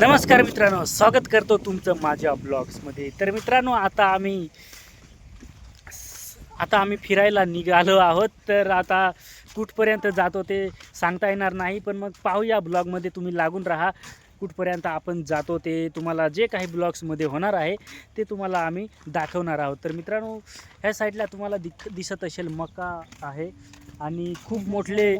नमस्कार मित्रांनो स्वागत करतो तुमचं माझ्या ब्लॉग्समध्ये. तर मित्रांनो आता आम्ही आता आम्ही फिरायला निघालो आहोत तर आता कुठपर्यंत जातो ते सांगता येणार नाही पण मग पाहूया ब्लॉगमध्ये तुम्ही लागून राहा. कुठपर्यंत आपण जातो ते तुम्हाला जे काही ब्लॉग्समध्ये होणार आहे ते तुम्हाला आम्ही दाखवणार आहोत. तर मित्रांनो ह्या साईडला तुम्हाला दिक दिसत असेल मका आहे. आणि खूप मोठले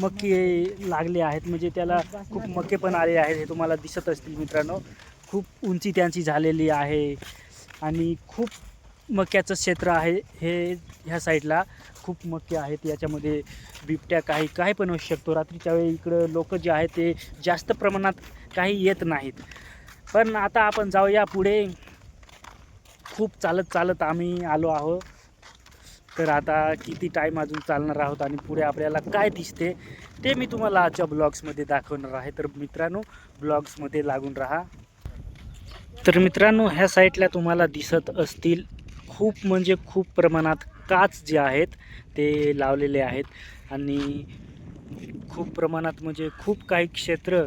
मक्के लागले आहेत. म्हणजे त्याला खूप मक्के पण आले आहेत हे तुम्हाला दिसत असतील मित्रांनो. खूप उंची त्यांची झालेली आहे. आणि खूप मक्याचं क्षेत्र आहे हे ह्या साईडला. खूप मक्के आहेत याच्यामध्ये बिबट्या काही काही पण होऊ शकतो. रात्रीच्या वेळी इकडं लोक जे आहेत ते जास्त प्रमाणात काही येत नाहीत. पण आता आपण जाऊया पुढे. खूप चालत चालत आम्ही आलो आहोत. तर आता किती टाईम अजून चालणार आहोत आणि पुढे आपल्याला काय दिसते ते मी तुम्हाला आजच्या ब्लॉग्समध्ये दाखवणार आहे. तर मित्रांनो ब्लॉग्समध्ये लागून राहा. तर मित्रांनो ह्या साईडला तुम्हाला दिसत असतील खूप म्हणजे खूप प्रमाणात काच जे आहेत ते लावलेले आहेत. आणि खूप प्रमाणात म्हणजे खूप काही क्षेत्र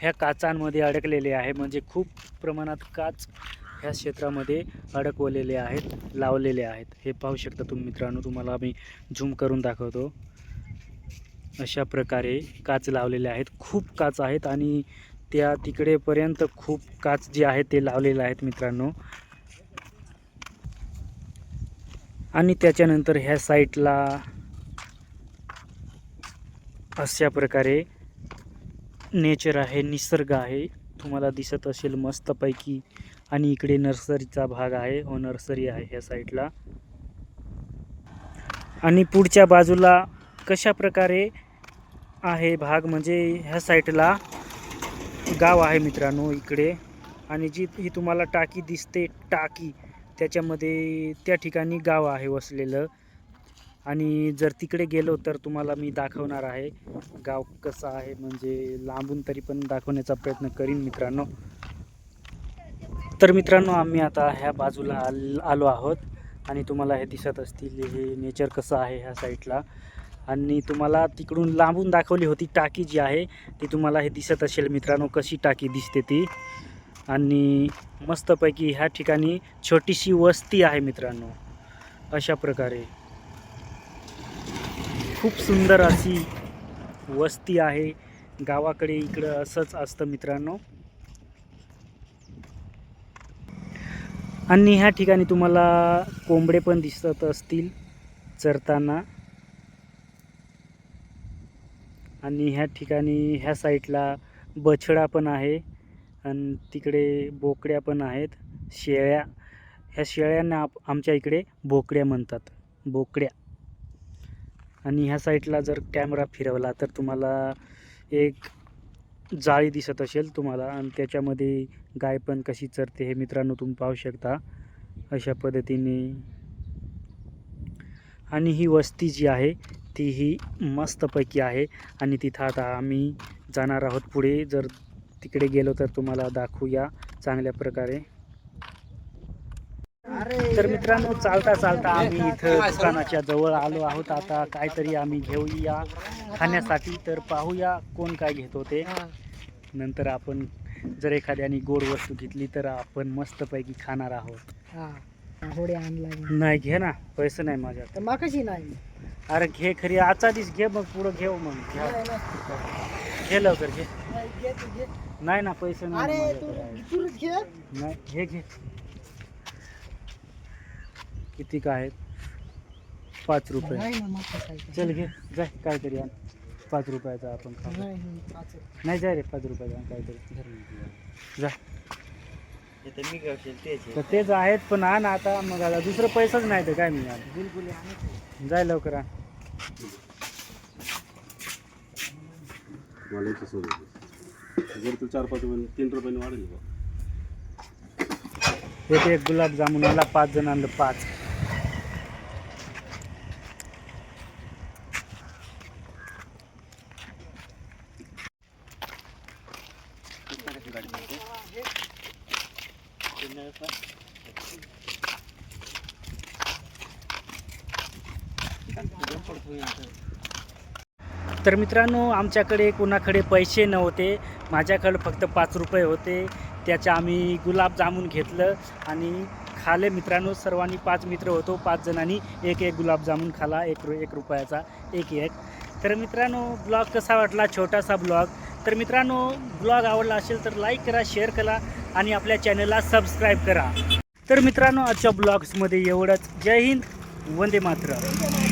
ह्या काचांमध्ये अडकलेले आहे. म्हणजे खूप प्रमाणात काच ह्या क्षेत्रामध्ये अडकवलेले आहेत लावलेले आहेत. हे पाहू शकता तुम्ही मित्रांनो तुम्हाला मी झूम करून दाखवतो. अशा प्रकारे काच लावलेले आहेत. खूप काच आहेत आणि त्या तिकडेपर्यंत खूप काच जे आहेत ते लावलेले आहेत मित्रांनो. आणि त्याच्यानंतर ह्या साईटला अशा प्रकारे नेचर आहे निसर्ग आहे. तुम्हाला दिसत असेल मस्तपैकी आणि इकडे नर्सरीचा भाग आहे. हो नर्सरी आहे ह्या साईडला. आणि पुढच्या बाजूला कशा प्रकारे आहे भाग? म्हणजे ह्या साईडला गाव आहे मित्रांनो इकडे. आणि जी ही तुम्हाला टाकी दिसते टाकी त्याच्यामध्ये त्या ठिकाणी गाव आहे वसलेलं. आणि जर तिकडे गेलो तर तुम्हाला मी दाखवणार आहे गाव कसं आहे. म्हणजे लांबून तरी पण दाखवण्याचा प्रयत्न करीन मित्रांनो. तर मित्रांनो आम्ही आता ह्या बाजूला आल आलो आहोत आणि तुम्हाला हे दिसत असतील हे नेचर कसं आहे ह्या साईडला. आणि तुम्हाला तिकडून लांबून दाखवली होती टाकी जी आहे ती तुम्हाला हे दिसत असेल मित्रांनो कशी टाकी दिसते ती. आणि मस्तपैकी ह्या ठिकाणी छोटीशी वस्ती आहे मित्रांनो अशा प्रकारे. खूप सुंदर अशी वस्ती आहे. गावाकडे इकडं असंच असतं मित्रांनो. आणि ह्या ठिकाणी तुम्हाला कोंबडे पण दिसत असतील चरताना. आणि ह्या ठिकाणी ह्या साईडला बछडा पण आहे आणि तिकडे बोकड्या पण आहेत. शेळ्या ह्या शेळ्यांना आप आमच्या इकडे बोकड्या म्हणतात. बोकड्या. आणि ह्या साईडला जर कॅमेरा फिरवला तर तुम्हाला एक जाळी दिसत असेल तुम्हाला आणि त्याच्यामध्ये गाय पण कशी चरते हे मित्रांनो तुम्ही पाहू शकता. अशा पद्धतीने. आणि ही वस्ती जी आहे ती ही मस्तपैकी आहे आणि तिथं आता आम्ही जाणार आहोत पुढे. जर तिकडे गेलो तर तुम्हाला दाखवूया चांगल्या प्रकारे. तर मित्रांनो चालता चालता आम्ही इथं दुकानाच्या जवळ आलो आहोत. आता काहीतरी आम्ही घेऊया खाण्यासाठी. तर पाहूया कोण काय घेतो ते नंतर आपण जर एखाद्याने गोड वस्तू घेतली तर आपण मस्तपैकी खाणार आहोत. हा होडे आणला मी. नाही घे ना. पैसे नाही माझ्यात. तर माकाशी नाही. अरे घे खरी आजचा दिस घे मग पुढं घेऊ मग. घ्या. घे लवकर घे. नाही, घे तू, घे. नाही ना पैसे नाही अरे तू माझ्याकडे. तूच घे. नाही घे घे. किती काय आहेत? पाच रुपये. नाही ना. चल घे. जाय काहीतरी आण. पाच रुपयाचा आपण खाऊ नाही, नाही, पाच. नाही जाय रे पाच रुपयाचा आण काहीतरी. जा. तर तेच आहेत पण आण आता मग आता दुसरं पैसाच नाही तर काय मी आणत जाय लवकर जर तू चार पाच रुपये तीन रुपयाने वाढेल का येते एक गुलाबजामुन आला पाच जण आणलं पाच तर मित्रांनो आमच्याकडे कोणाकडे पैसे नव्हते माझ्याकडं फक्त पाच रुपये होते. त्याच्या आम्ही गुलाबजामुन घेतलं आणि खाले मित्रांनो सर्वांनी पाच मित्र होतो पाच जणांनी एक एक गुलाबजामुन खाला एक रु एक रुपयाचा एक एक. तर मित्रांनो ब्लॉग कसा वाटला? छोटासा ब्लॉग. तर मित्रांनो ब्लॉग आवडला असेल तर लाईक करा शेअर करा आणि आपल्या चॅनलला सबस्क्राईब करा. तर मित्रांनो आजच्या ब्लॉग्समध्ये एवढंच. जय हिंद वंदे मातरम.